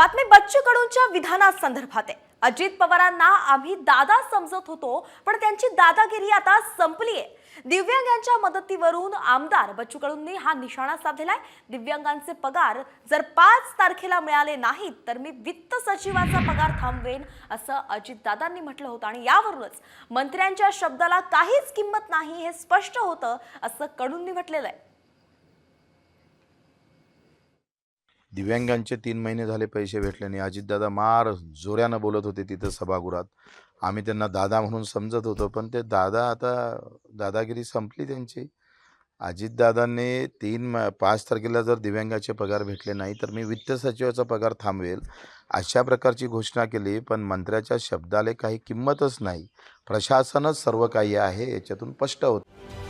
बातमी बच्चू कडूंच्या विधानासंदर्भात आहे. अजित पवारांना आम्ही दादा समजत होतो पण त्यांची दादागिरी आता संपली आहे. दिव्यांगांच्या मदतीवरून आमदार बच्चू कडूंनी हा निशाणा साधलेला आहे. दिव्यांगांचे पगार जर पाच तारखेला मिळाले नाहीत तर मी वित्त सचिवाचा पगार थांबवेन असं अजितदादांनी म्हटलं होतं. आणि यावरूनच मंत्र्यांच्या शब्दाला काहीच किंमत नाही हे स्पष्ट होतं असं कडूंनी म्हटलेलं आहे. दिव्यांगांचे तीन महिने झाले पैसे भेटले नाही. अजितदादा मार जोऱ्यानं बोलत होते तिथं सभागृहात. आम्ही त्यांना दादा म्हणून समजत होतो पण ते दादा आता दादागिरी संपली त्यांची. अजितदादांनी तीन म पाच तारखेला जर दिव्यांगाचे पगार भेटले नाही तर मी वित्त सचिवाचा पगार थांबवेल अशा प्रकारची घोषणा केली पण मंत्र्याच्या शब्दाला काही किंमतच नाही. प्रशासनच सर्व काही आहे याच्यातून स्पष्ट होतं.